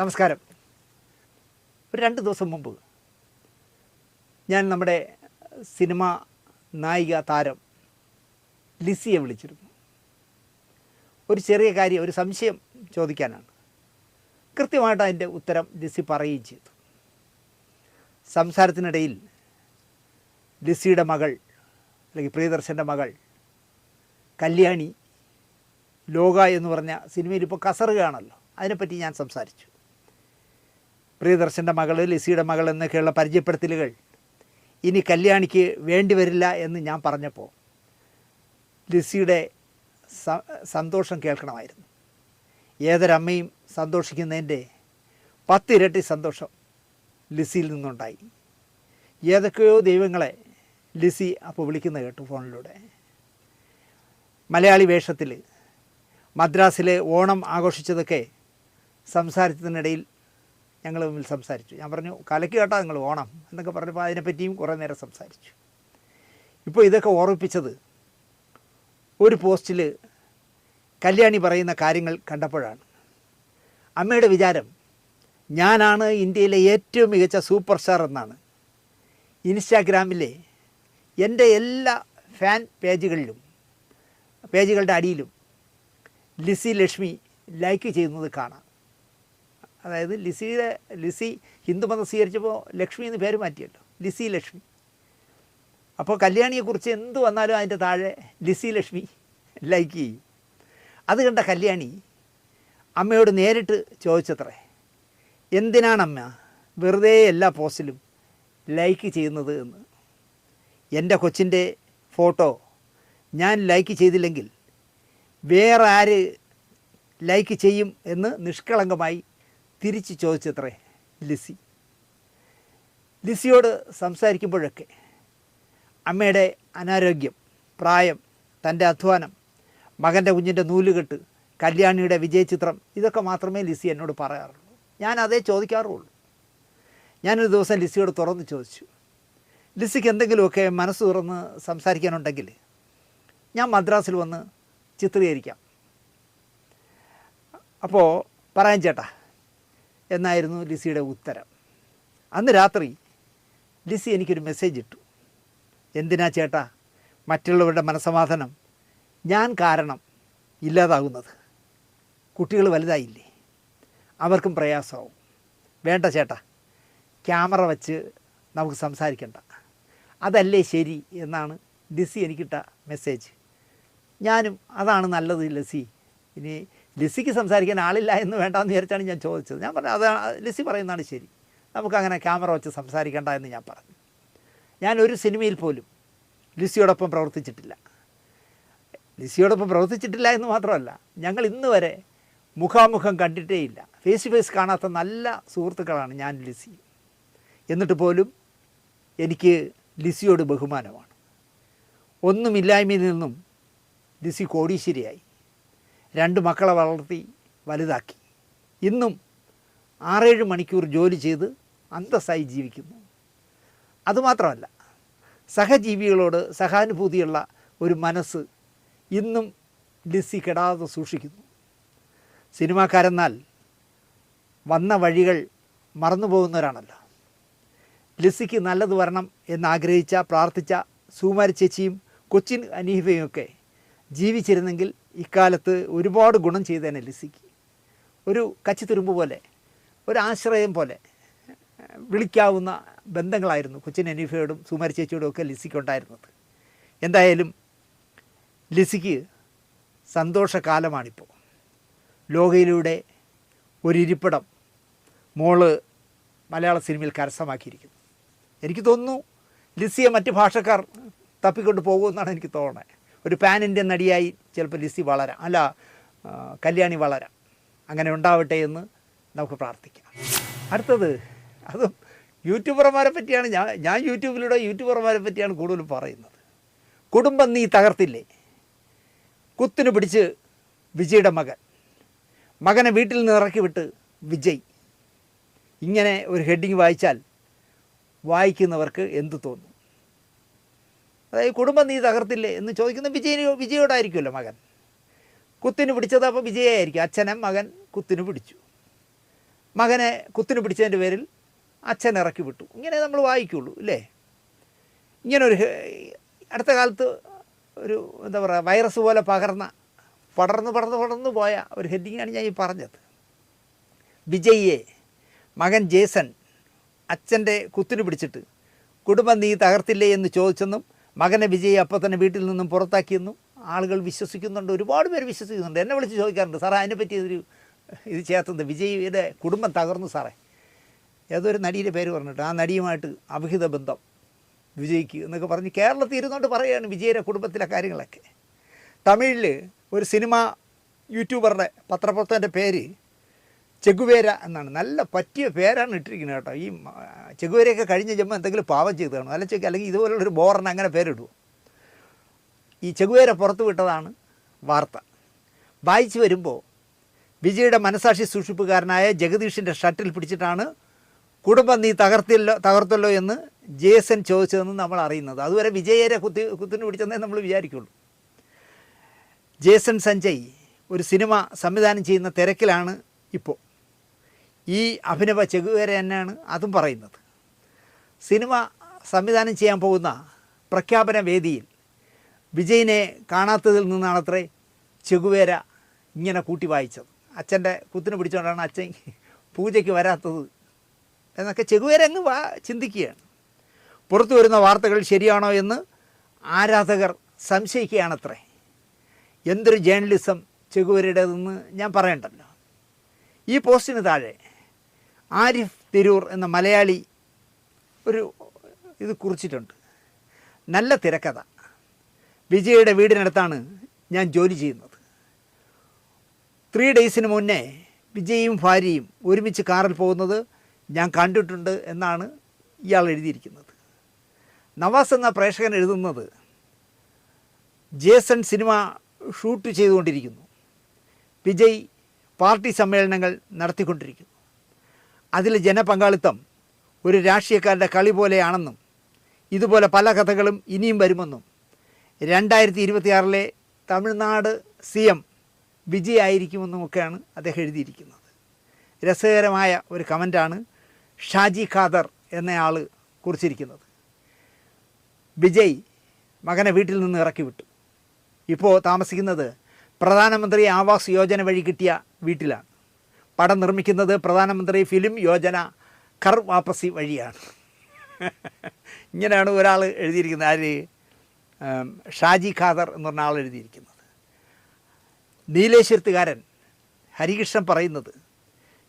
നമസ്കാരം. ഒരു രണ്ട് ദിവസം മുമ്പ് ഞാൻ നമ്മുടെ സിനിമ നായിക താരം ലിസിയെ വിളിച്ചിരുന്നു. ഒരു ചെറിയ കാര്യം ഒരു സംശയം ചോദിക്കാനാണ്. കൃത്യമായിട്ട് അതിന്റെ ഉത്തരം ലിസി പറയുകയും ചെയ്തു. സംസാരത്തിനിടയിൽ ലിസിയുടെ മകൾ അല്ലെങ്കിൽ പ്രിയദർശന്റെ മകൾ കല്യാണി ലോക എന്ന് പറഞ്ഞ സിനിമയിൽ ഇപ്പോൾ കസറുകയാണല്ലോ. അതിനെപ്പറ്റി ഞാൻ സംസാരിച്ചു. പ്രിയദർശന്റെ മകൾ ലിസിയുടെ മകൾ എന്നൊക്കെയുള്ള പരിചയപ്പെടുത്തലുകൾ ഇനി കല്യാണിക്ക് വേണ്ടി വരില്ല എന്ന് ഞാൻ പറഞ്ഞപ്പോൾ ലിസിയുടെ സന്തോഷം കേൾക്കണമായിരുന്നു. ഏതൊരമ്മയും സന്തോഷിക്കുന്നതിന്റെ പത്തിരട്ടി സന്തോഷം ലിസിയിൽ നിന്നുണ്ടായി. ഏതൊക്കെയോ ദൈവങ്ങളെ ലിസി അപ്പോൾ വിളിക്കുന്ന കേട്ടു ഫോണിലൂടെ. മലയാളി വേഷത്തിൽ മദ്രാസിലെ ഓണം ആഘോഷിച്ചതൊക്കെ സംസാരത്തിനിടയിൽ ഞങ്ങൾ തമ്മിൽ സംസാരിച്ചു. ഞാൻ പറഞ്ഞു കലക്ക് കേട്ടാ നിങ്ങൾ ഓണം എന്നൊക്കെ പറഞ്ഞപ്പോൾ അതിനെപ്പറ്റിയും കുറേ നേരം സംസാരിച്ചു. ഇപ്പോൾ ഇതൊക്കെ ഓർമ്മിപ്പിച്ചത് ഒരു പോസ്റ്റിൽ കല്യാണി പറയുന്ന കാര്യങ്ങൾ കണ്ടപ്പോഴാണ്. അമ്മയുടെ വിചാരം ഞാനാണ് ഇന്ത്യയിലെ ഏറ്റവും മികച്ച സൂപ്പർ സ്റ്റാർ എന്നാണ്. ഇൻസ്റ്റാഗ്രാമിലെ എന്റെ എല്ലാ ഫാൻ പേജുകളിലും പേജുകളുടെ അടിയിലും ലിസി ലക്ഷ്മി ലൈക്ക് ചെയ്യുന്നത് കാണാം. അതായത് ലിസിയുടെ ലിസി ഹിന്ദുമതം സ്വീകരിച്ചപ്പോൾ ലക്ഷ്മി എന്ന് പേര് മാറ്റിയല്ലോ. ലിസി ലക്ഷ്മി. അപ്പോൾ കല്യാണിയെക്കുറിച്ച് എന്ത് വന്നാലും അതിന്റെ താഴെ ലിസി ലക്ഷ്മി ലൈക്ക് ചെയ്യും. അത് കണ്ട കല്യാണി അമ്മയോട് നേരിട്ട് ചോദിച്ചത്രേ എന്തിനാണ് അമ്മ വെറുതെ എല്ലാ പോസ്റ്റിലും ലൈക്ക് ചെയ്യുന്നത് എന്ന്? എന്റെ കൊച്ചിന്റെ ഫോട്ടോ ഞാൻ ലൈക്ക് ചെയ്തില്ലെങ്കിൽ വേറെ ആര് ലൈക്ക് ചെയ്യും എന്ന് നിഷ്കളങ്കമായി തിരിച്ച് ചോദിച്ചത്രേ ലിസി. ലിസിയോട് സംസാരിക്കുമ്പോഴൊക്കെ അമ്മയുടെ അനാരോഗ്യം പ്രായം തന്റെ അധ്വാനം മകന്റെ കുഞ്ഞിന്റെ നൂലുകെട്ട് കല്യാണിയുടെ വിജയചിത്രം ഇതൊക്കെ മാത്രമേ ലിസി എന്നോട് പറയാറുള്ളൂ. ഞാൻ അതേ ചോദിക്കാറുള്ളൂ. ഞാനൊരു ദിവസം ലിസിയോട് തുറന്ന് ചോദിച്ചു ലിസിക്ക് എന്തെങ്കിലുമൊക്കെ മനസ്സ് തുറന്ന് സംസാരിക്കാനുണ്ടെങ്കിൽ ഞാൻ മദ്രാസിൽ വന്ന് ചിത്രീകരിക്കാം. അപ്പോൾ പറയാൻ ചേട്ടാ എന്നായിരുന്നു ലിസിയുടെ ഉത്തരം. അന്ന് രാത്രി ലിസി എനിക്കൊരു മെസ്സേജ് ഇട്ടു. എന്തിനാ ചേട്ടാ? മറ്റുള്ളവരുടെ മനസമാധാനം ഞാൻ കാരണം ഇല്ലാതാകുന്നത്. കുട്ടികൾ വലുതായില്ലേ? അവർക്കും പ്രയാസമാവും. വേണ്ട ചേട്ടാ. ക്യാമറ വച്ച് നമുക്ക് സംസാരിക്കണ്ട. അതല്ലേ ശരി എന്നാണ് ലിസി എനിക്കിട്ട മെസ്സേജ് ഞാനും അതാണ് നല്ലത് ലസി. ഇനി ലിസിക്ക് സംസാരിക്കാൻ ആളില്ല എന്ന് വേണ്ടാന്ന് വിചാരിച്ചാണ് ഞാൻ ചോദിച്ചത്. ഞാൻ പറഞ്ഞു അത് ലിസി പറയുന്നതാണ് ശരി. നമുക്കങ്ങനെ ക്യാമറ വെച്ച് സംസാരിക്കേണ്ട എന്ന് ഞാൻ പറഞ്ഞു. ഞാൻ ഒരു സിനിമയിൽ പോലും ലിസിയോടൊപ്പം പ്രവർത്തിച്ചിട്ടില്ല. ലിസിയോടൊപ്പം പ്രവർത്തിച്ചിട്ടില്ല എന്ന് മാത്രമല്ല ഞങ്ങൾ ഇന്ന് വരെ മുഖാമുഖം കണ്ടിട്ടേ ഇല്ല. ഫേസ് ടു ഫേസ് കാണാത്ത നല്ല സുഹൃത്തുക്കളാണ് ഞാൻ ലിസി. എന്നിട്ട് പോലും എനിക്ക് ലിസിയോട് ബഹുമാനമാണ്. ഒന്നുമില്ലായ്മയിൽ നിന്നും ലിസി കോടീശ്വരിയായി. രണ്ട് മക്കളെ വളർത്തി വലുതാക്കി. ഇന്നും ആറേഴ് മണിക്കൂർ ജോലി ചെയ്ത് അന്തസ്സായി ജീവിക്കുന്നു. അതുമാത്രമല്ല സഹജീവികളോട് സഹാനുഭൂതിയുള്ള ഒരു മനസ്സ് ഇന്നും ലിസി കെടാതെ സൂക്ഷിക്കുന്നു. സിനിമാക്കാരെന്നാൽ വന്ന വഴികൾ മറന്നു പോകുന്നവരാണല്ലോ ലിസിക്ക് നല്ലത് വരണം എന്നാഗ്രഹിച്ച പ്രാർത്ഥിച്ച സുകുമാരി ചേച്ചിയും കൊച്ചിൻ അനീഫയും ഒക്കെ ജീവിച്ചിരുന്നെങ്കിൽ ഇക്കാലത്ത് ഒരുപാട് ഗുണം ചെയ്തേനെ ലിസിക്ക്. ഒരു കച്ചിത്തുരുമ്പ് പോലെ ഒരു ആശ്രയം പോലെ വിളിക്കാവുന്ന ബന്ധങ്ങളായിരുന്നു കൊച്ചിൻ അനീഫയോടും സുമാരി ചേച്ചിയോടും ഒക്കെ ലിസിക്കുണ്ടായിരുന്നത്. എന്തായാലും ലിസിക്ക് സന്തോഷകാലമാണിപ്പോൾ. ലോകയിലൂടെ ഒരിരിപ്പിടം മോൾ മലയാള സിനിമയിൽ കരസ്ഥമാക്കിയിരിക്കുന്നു. എനിക്ക് തോന്നുന്നു ലിസിയെ മറ്റ് ഭാഷക്കാർ തപ്പിക്കൊണ്ട് പോകുമെന്നാണ് എനിക്ക് തോന്നുന്നത് ഒരു പാൻ ഇന്ത്യൻ നടിയായി ചിലപ്പോൾ ലിസി വളരാം. അല്ല കല്യാണി വളരാം. അങ്ങനെ ഉണ്ടാവട്ടെ എന്ന് നമുക്ക് പ്രാർത്ഥിക്കാം. അടുത്തത് അതും യൂട്യൂബർമാരെ പറ്റിയാണ് ഞാൻ ഞാൻ യൂട്യൂബിലൂടെ യൂട്യൂബർമാരെ പറ്റിയാണ് കൂടുതൽ പറയുന്നത്. കുടുംബം നീ തകർത്തില്ലേ? കുത്തിനു പിടിച്ച് വിജയുടെ മകൻ. മകനെ വീട്ടിൽ നിന്ന് ഇറക്കി വിട്ട് വിജയ്. ഇങ്ങനെ ഒരു ഹെഡിങ് വായിച്ചാൽ വായിക്കുന്നവർക്ക് എന്തു തോന്നും? അതായത് കുടുംബം നീ തകർത്തില്ലേ എന്ന് ചോദിക്കുന്ന വിജയന് വിജയോടായിരിക്കുമല്ലോ മകൻ. കുത്തിന് പിടിച്ചത് അപ്പോൾ വിജയായിരിക്കും. അച്ഛനെ മകൻ കുത്തിന് പിടിച്ചു. മകനെ കുത്തിന് പിടിച്ചതിന്റെ പേരിൽ അച്ഛൻ ഇറക്കി വിട്ടു. ഇങ്ങനെ നമ്മൾ വായിക്കുള്ളൂ ഇല്ലേ? ഇങ്ങനൊരു അടുത്ത കാലത്ത് ഒരു എന്താ പറയുക വൈറസ് പോലെ പകർന്ന പടർന്ന് പടർന്ന് പടർന്നു പോയ ഒരു ഹെഡിങ്ങാണ് ഞാൻ ഈ പറഞ്ഞത്. വിജയിയെ മകൻ ജേസൺ അച്ഛന്റെ കുത്തിന് പിടിച്ചിട്ട് കുടുംബം നീ തകർത്തില്ലേ എന്ന് ചോദിച്ചെന്നും മകനെ വിജയ് അപ്പോൾ തന്നെ വീട്ടിൽ നിന്നും പുറത്താക്കിയെന്നും ആളുകൾ വിശ്വസിക്കുന്നുണ്ട് ഒരുപാട് പേര് വിശ്വസിക്കുന്നുണ്ട്. എന്നെ വിളിച്ച് ചോദിക്കാറുണ്ട് സാറേ അതിനെപ്പറ്റി ഒരു ഇത് ചേർത്തുന്നത് വിജയിയുടെ കുടുംബം തകർന്നു സാറേ. ഏതൊരു നടിയുടെ പേര് പറഞ്ഞിട്ട് ആ നടിയുമായിട്ട് അവിഹിത ബന്ധം വിജയിക്ക് എന്നൊക്കെ പറഞ്ഞ് കേരളത്തിൽ ഇരുന്നുകൊണ്ട് പറയുകയാണ് വിജയുടെ കുടുംബത്തിലെ കാര്യങ്ങളൊക്കെ. തമിഴിൽ ഒരു സിനിമ യൂട്യൂബറുടെ പത്രപ്രവർത്തകന്റെ പേര് ചെഗുവേര എന്നാണ്. നല്ല പറ്റിയ പേരാണ് ഇട്ടിരിക്കുന്നത് കേട്ടോ. ഈ ചെഗുവേരയൊക്കെ കഴിഞ്ഞ ജന്മം എന്തെങ്കിലും പാവം ചെയ്ത് കാണും. അല്ല ചെക്ക് അല്ലെങ്കിൽ ഇതുപോലുള്ളൊരു ബോറിന് അങ്ങനെ പേരിടുമോ ഈ ചെഗുവേര പുറത്തു വിട്ടതാണ് വാർത്ത. വായിച്ചു വരുമ്പോൾ വിജയുടെ മനസാക്ഷി സൂക്ഷിപ്പുകാരനായ ജഗദീഷിന്റെ ഷട്ടിൽ പിടിച്ചിട്ടാണ് കുടുംബം നീ തകർത്തില്ലോ തകർത്തല്ലോ എന്ന് ജേസൻ ചോദിച്ചതെന്ന് നമ്മൾ അറിയുന്നത്. അതുവരെ വിജയരെ കുത്തി കുത്തിന് പിടിച്ചെന്നേ നമ്മൾ വിചാരിക്കുള്ളൂ. ജേസൺ സഞ്ജയ് ഒരു സിനിമ സംവിധാനം ചെയ്യുന്ന തിരക്കിലാണ് ഇപ്പോൾ. ഈ അഭിനവ ചെകുവേര തന്നെയാണ് അതും പറയുന്നത്. സിനിമ സംവിധാനം ചെയ്യാൻ പോകുന്ന പ്രഖ്യാപന വേദിയിൽ വിജയിനെ കാണാത്തതിൽ നിന്നാണത്രേ ചെകുവേര ഇങ്ങനെ കൂട്ടി വായിച്ചത്. അച്ഛന്റെ കുത്തിന് പിടിച്ചുകൊണ്ടാണ് അച്ഛൻ പൂജയ്ക്ക് വരാത്തത് എന്നൊക്കെ ചെകുവേര അങ്ങ് വാ ചിന്തിക്കുകയാണ്. പുറത്തു വരുന്ന വാർത്തകൾ ശരിയാണോ എന്ന് ആരാധകർ സംശയിക്കുകയാണത്രേ. എന്തൊരു ജേർണലിസം ചെകുവേരയുടേതെന്ന് ഞാൻ പറയണ്ടല്ലോ. ഈ പോസ്റ്റിന് താഴെ ആരിഫ് തിരൂർ എന്ന മലയാളി ഒരു ഇത് കുറിച്ചിട്ടുണ്ട്. നല്ല തിരക്കഥ. വിജയുടെ വീടിനടുത്താണ് ഞാൻ ജോലി ചെയ്യുന്നത്. ത്രീ ഡേയ്സിന് മുന്നേ വിജയും ഭാര്യയും ഒരുമിച്ച് കാറിൽ പോകുന്നത് ഞാൻ കണ്ടിട്ടുണ്ട് എന്നാണ് ഇയാൾ എഴുതിയിരിക്കുന്നത്. നവാസ് എന്ന പ്രേക്ഷകൻ എഴുതുന്നത് ജേസൺ സിനിമ ഷൂട്ട് ചെയ്തുകൊണ്ടിരിക്കുന്നു. വിജയ് പാർട്ടി സമ്മേളനങ്ങൾ നടത്തിക്കൊണ്ടിരിക്കുന്നു. അതിൽ ജനപങ്കാളിത്തം ഒരു രാഷ്ട്രീയക്കാരുടെ കളി പോലെയാണെന്നും ഇതുപോലെ പല കഥകളും ഇനിയും വരുമെന്നും. രണ്ടായിരത്തി ഇരുപത്തിയാറിലെ തമിഴ്നാട് സി എം വിജയായിരിക്കുമെന്നും ഒക്കെയാണ് അദ്ദേഹം എഴുതിയിരിക്കുന്നത്. രസകരമായ ഒരു കമന്റാണ് ഷാജി ഖാദർ എന്നയാൾ കുറിച്ചിരിക്കുന്നത്. വിജയ് മകനെ വീട്ടിൽ നിന്ന് ഇറക്കി വിട്ടു. ഇപ്പോൾ താമസിക്കുന്നത് പ്രധാനമന്ത്രി ആവാസ് യോജന വഴി കിട്ടിയ വീട്ടിലാണ്. പടം നിർമ്മിക്കുന്നത് പ്രധാനമന്ത്രി ഫിലിം യോജന കർ വാപ്പസി വഴിയാണ്. ഇങ്ങനെയാണ് ഒരാൾ എഴുതിയിരിക്കുന്നത്. ആര്? ഷാജി ഖാദർ എന്ന് പറഞ്ഞ ആൾ എഴുതിയിരിക്കുന്നത്. നീലേശ്വരത്തുകാരൻ ഹരികൃഷ്ണൻ പറയുന്നത്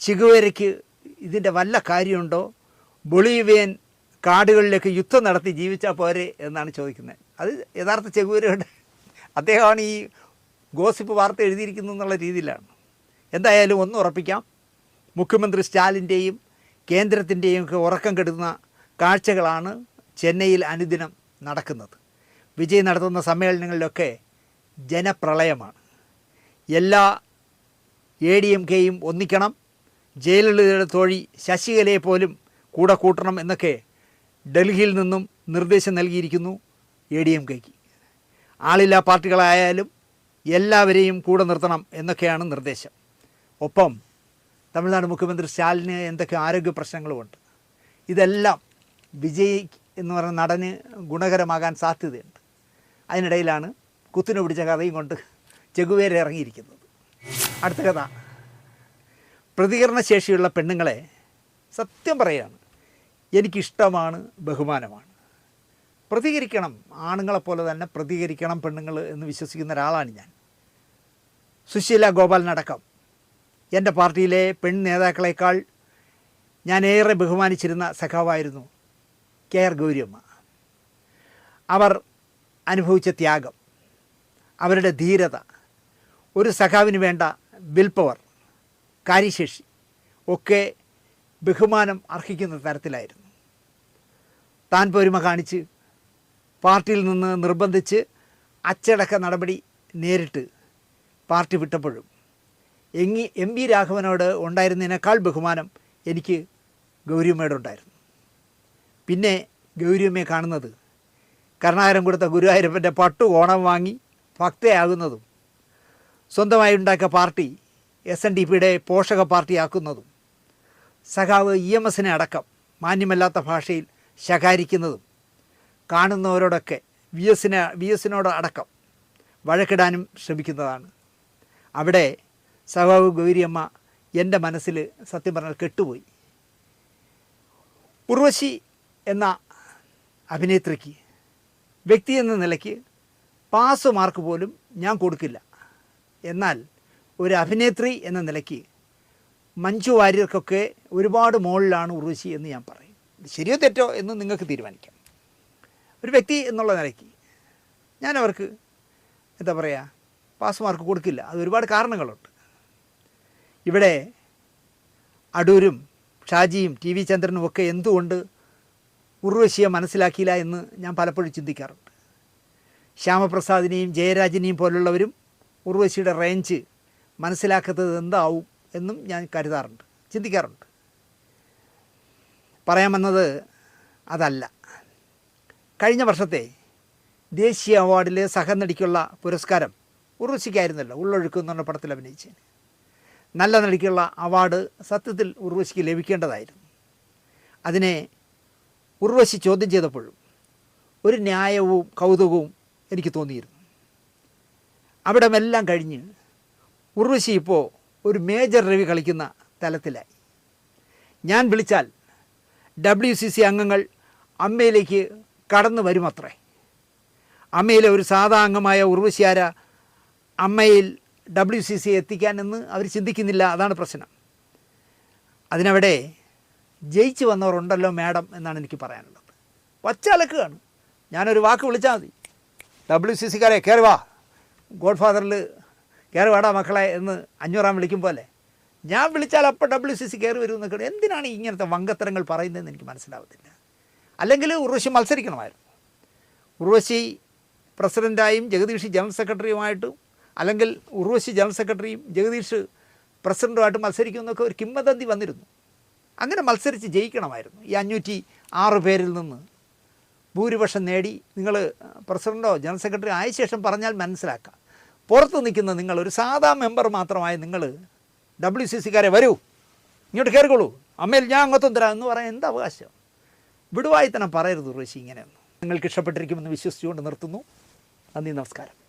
ചിഗുവേരയ്ക്ക് ഇതിന്റെ വല്ല കാര്യമുണ്ടോ? ബൊളീവിയൻ കാടുകളിലേക്ക് യുദ്ധം നടത്തി ജീവിച്ചാൽ പോരെ? എന്നാണ് ചോദിക്കുന്നത്. അത് യഥാർത്ഥ ചെകുവരയുടെ അദ്ദേഹമാണ് ഈ ഗോസിപ്പ് വാർത്ത എഴുതിയിരിക്കുന്നത് എന്നുള്ള രീതിയിലാണ്. എന്തായാലും ഒന്ന് ഉറപ്പിക്കാം. മുഖ്യമന്ത്രി സ്റ്റാലിന്റെയും കേന്ദ്രത്തിന്റെയും ഒക്കെ ഉറക്കം കെടുന്ന കാഴ്ചകളാണ് ചെന്നൈയിൽ അനുദിനം നടക്കുന്നത്. വിജയ് നടത്തുന്ന സമ്മേളനങ്ങളിലൊക്കെ ജനപ്രളയമാണ്. എല്ലാ എ ഡി എം കെയും ഒന്നിക്കണം. ജയലളിതയുടെ തോഴി ശശികലയെ പോലും കൂടെ കൂട്ടണം എന്നൊക്കെ ഡൽഹിയിൽ നിന്നും നിർദ്ദേശം നൽകിയിരിക്കുന്നു എ ഡി എം കെക്ക്. ആളില്ലാ പാർട്ടികളായാലും എല്ലാവരെയും കൂടെ നിർത്തണം എന്നൊക്കെയാണ് നിർദ്ദേശം. ഒപ്പം തമിഴ്നാട് മുഖ്യമന്ത്രി സ്റ്റാലിന് എന്തൊക്കെ ആരോഗ്യ പ്രശ്നങ്ങളുമുണ്ട്. ഇതെല്ലാം വിജയ് എന്ന് പറയുന്ന നടന് ഗുണകരമാകാൻ സാധ്യതയുണ്ട്. അതിനിടയിലാണ് കുത്തിനു പിടിച്ച കഥയും കൊണ്ട് ചെകുവേര ഇറങ്ങിയിരിക്കുന്നത്. അടുത്ത കഥ. പ്രതികരണശേഷിയുള്ള പെണ്ണുങ്ങളെ സത്യം പറയാണ് എനിക്കിഷ്ടമാണ് ബഹുമാനമാണ്. പ്രതികരിക്കണം ആണുങ്ങളെപ്പോലെ തന്നെ പ്രതികരിക്കണം പെണ്ണുങ്ങൾ എന്ന് വിശ്വസിക്കുന്ന ഒരാളാണ് ഞാൻ. സുശീല ഗോപാലിനടക്കം. എന്റെ പാർട്ടിയിലെ പെൺ നേതാക്കളെക്കാൾ ഞാൻ ഏറെ ബഹുമാനിച്ചിരുന്ന സഖാവായിരുന്നു കെ ആർ ഗൗരിയമ്മ. അവർ അനുഭവിച്ച ത്യാഗം അവരുടെ ധീരത ഒരു സഖാവിന് വേണ്ട വിൽ പവർ കാര്യശേഷി ഒക്കെ ബഹുമാനം അർഹിക്കുന്ന തരത്തിലായിരുന്നു. താൻ പോരുമ കാണിച്ച് പാർട്ടിയിൽ നിന്ന് നിർബന്ധിച്ച് അച്ചടക്ക നടപടി നേരിട്ട് പാർട്ടി വിട്ടപ്പോഴും എങ്ങി എം വി രാഘവനോട് ഉണ്ടായിരുന്നതിനേക്കാൾ ബഹുമാനം എനിക്ക് ഗൗരിയമ്മയോടുണ്ടായിരുന്നു പിന്നെ ഗൗരിയമ്മയെ കാണുന്നത് കരുണാകരം കൊടുത്ത ഗുരുവായൂരപ്പന്റെ പട്ടു ഓണം വാങ്ങി ഭക്തയാകുന്നതും സ്വന്തമായി ഉണ്ടാക്കിയ പാർട്ടി എസ് എൻ ഡി പിയുടെ പോഷക പാർട്ടിയാക്കുന്നതും സഖാവ് ഇ എം എസിനെ അടക്കം മാന്യമല്ലാത്ത ഭാഷയിൽ ശകാരിക്കുന്നതും കാണുന്നവരോടൊക്കെ വി എസിനെ വി എസിനോട് അടക്കം വഴക്കിടാനും ശ്രമിക്കുന്നതാണ്. അവിടെ സഖാവ് ഗൗരിയമ്മ എന്റെ മനസ്സിൽ സത്യം പറഞ്ഞാൽ കെട്ടുപോയി. ഉർവശി എന്ന അഭിനേത്രിക്ക് വ്യക്തി എന്ന നിലയ്ക്ക് പാസ് മാർക്ക് പോലും ഞാൻ കൊടുക്കില്ല. എന്നാൽ ഒരു അഭിനേത്രി എന്ന നിലയ്ക്ക് മഞ്ജു വാര്യർക്കൊക്കെ ഒരുപാട് മുകളിലാണ് ഉർവശി എന്ന് ഞാൻ പറയും. ശരിയോ തെറ്റോ എന്ന് നിങ്ങൾക്ക് തീരുമാനിക്കാം. ഒരു വ്യക്തി എന്നുള്ള നിലയ്ക്ക് ഞാൻ അവർക്ക് എന്താ പറയുക പാസ് മാർക്ക് കൊടുക്കില്ല. അത് ഒരുപാട് കാരണങ്ങളുണ്ട്. ഇവിടെ അടൂരും ഷാജിയും ടി വി ചന്ദ്രനും ഒക്കെ എന്തുകൊണ്ട് ഉർവശിയെ മനസ്സിലാക്കിയില്ല എന്ന് ഞാൻ പലപ്പോഴും ചിന്തിക്കാറുണ്ട്. ശ്യാമപ്രസാദിനെയും ജയരാജിനെയും പോലുള്ളവരും ഉർവശിയുടെ റേഞ്ച് മനസ്സിലാക്കാത്തത് എന്താവും എന്നും ഞാൻ കരുതാറുണ്ട് ചിന്തിക്കാറുണ്ട്. പറയാൻ വന്നത് അതല്ല. കഴിഞ്ഞ വർഷത്തെ ദേശീയ അവാർഡിലെ സഹനടിക്കുള്ള പുരസ്കാരം ഉർവശിക്കായിരുന്നല്ലോ ഉള്ളൊഴുക്ക് പറഞ്ഞ പടത്തിൽ അഭിനയിച്ചതിന് നല്ല നടിക്കുള്ള അവാർഡ് സത്യത്തിൽ ഉർവശിക്ക് ലഭിക്കേണ്ടതായിരുന്നു. അതിനെ ഉർവശി ചോദ്യം ചെയ്തപ്പോഴും ഒരു ന്യായവും കൗതുകവും എനിക്ക് തോന്നിയിരുന്നു. അവിടമെല്ലാം കഴിഞ്ഞ് ഉർവശി ഇപ്പോൾ ഒരു മേജർ രവി കളിക്കുന്ന തലത്തിലായി. ഞാൻ വിളിച്ചാൽ ഡബ്ല്യു സി സി അംഗങ്ങൾ അമ്മയിലേക്ക് കടന്നു വരുമത്രേ. അമ്മയിലെ ഒരു സാധാ അംഗമായ ഉർവശിയാര അമ്മയിൽ ഡബ്ല്യു സി സി എത്തിക്കാനെന്ന് അവർ ചിന്തിക്കുന്നില്ല. അതാണ് പ്രശ്നം. അതിനവിടെ ജയിച്ചു വന്നവർ ഉണ്ടല്ലോ മാഡം എന്നാണ് എനിക്ക് പറയാനുള്ളത്. വച്ചലക്കുകയാണ് ഞാനൊരു വാക്ക് വിളിച്ചാൽ മതി. ഡബ്ല്യു സി സിക്കാരെ കയറി വാ. ഗോഡ് ഫാദറിൽ കയറി വാടാ മക്കളെ എന്ന് അഞ്ഞൂറാം വിളിക്കും പോലെ. ഞാൻ വിളിച്ചാൽ അപ്പോൾ ഡബ്ല്യു സി സി കയറി വരും എന്നൊക്കെ എന്തിനാണ് ഇങ്ങനത്തെ വങ്കത്തരങ്ങൾ പറയുന്നതെന്ന് എനിക്ക് മനസ്സിലാവത്തില്ല. അല്ലെങ്കിൽ ഉർവശി മത്സരിക്കണമായിരുന്നു. ഉർവശി പ്രസിഡന്റായും ജഗദീഷി ജനറൽ സെക്രട്ടറിയുമായിട്ടും അല്ലെങ്കിൽ ഉർവശി ജനറൽ സെക്രട്ടറിയും ജഗദീഷ് പ്രസിഡന്റുമായിട്ട് മത്സരിക്കുമെന്നൊക്കെ ഒരു കിംവദന്തി വന്നിരുന്നു. അങ്ങനെ മത്സരിച്ച് ജയിക്കണമായിരുന്നു. ഈ അഞ്ഞൂറ്റി ആറ് പേരിൽ നിന്ന് ഭൂരിപക്ഷം നേടി. നിങ്ങൾ പ്രസിഡന്റോ ജനറൽ സെക്രട്ടറി ആയ ശേഷം പറഞ്ഞാൽ മനസ്സിലാക്കാം. പുറത്ത് നിൽക്കുന്ന നിങ്ങൾ ഒരു സാധാ മെമ്പർ മാത്രമായി നിങ്ങൾ ഡബ്ല്യു സി സിക്കാരെ വരൂ. ഇങ്ങോട്ട് കയറിക്കോളൂ. അമ്മയിൽ ഞാൻ അങ്ങോട്ടും തരാം എന്ന് പറയാൻ എന്താ അവകാശം? വിടുവായി തന്നെ പറയരുത് ഋഷി ഇങ്ങനെയൊന്നും. നിങ്ങൾക്ക് ഇഷ്ടപ്പെട്ടിരിക്കുമെന്ന് വിശ്വസിച്ചുകൊണ്ട് നിർത്തുന്നു. നന്ദി നമസ്കാരം.